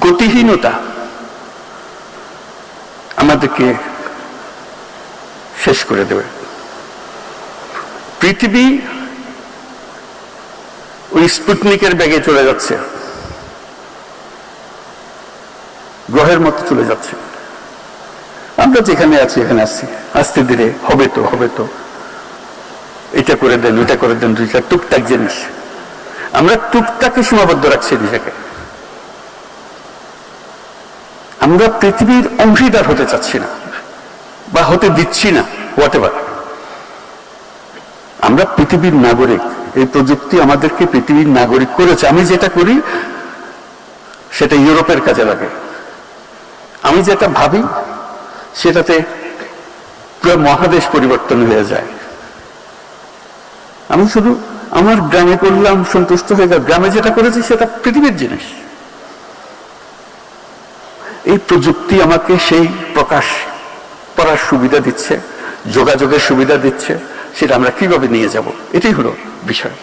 গতিহীনতা আমাদেরকে শেষ করে দেবে। পৃথিবী ওই স্পুটনিকের ব্যাগে চলে যাচ্ছে। গ্রহের মতো চলে যাচ্ছে। আমরা যেখানে আছি, এখানে আসছি আস্তে ধীরে, হবে তো হবে তো। এটা করে দেন, ওইটা করে দেন, দুইটা টুকটাক জিনিস। আমরা টুকটাকে সীমাবদ্ধ রাখছি নিজেকে। আমরা পৃথিবীর অংশীদার হতে চাচ্ছি না, বা হতে দিচ্ছি না হোয়াট আমরা পৃথিবীর নাগরিক, এই প্রযুক্তি আমাদেরকে পৃথিবীর নাগরিক করেছে। আমি যেটা করি, সেটা ইউরোপের কাজে লাগে। আমি যেটা ভাবি, সেটাতে পুরো মহাদেশ পরিবর্তন হয়ে যায়। আমি শুধু আমার গ্রামে করলাম, সন্তুষ্ট হয়ে গ্রামে যেটা করেছি, সেটা পৃথিবীর জিনিস। এই প্রযুক্তি আমাকে সেই প্রকাশ করার সুবিধা দিচ্ছে, যোগাযোগের সুবিধা দিচ্ছে, সেটা আমরা কীভাবে নিয়ে যাব? এটাই হলো বিষয়।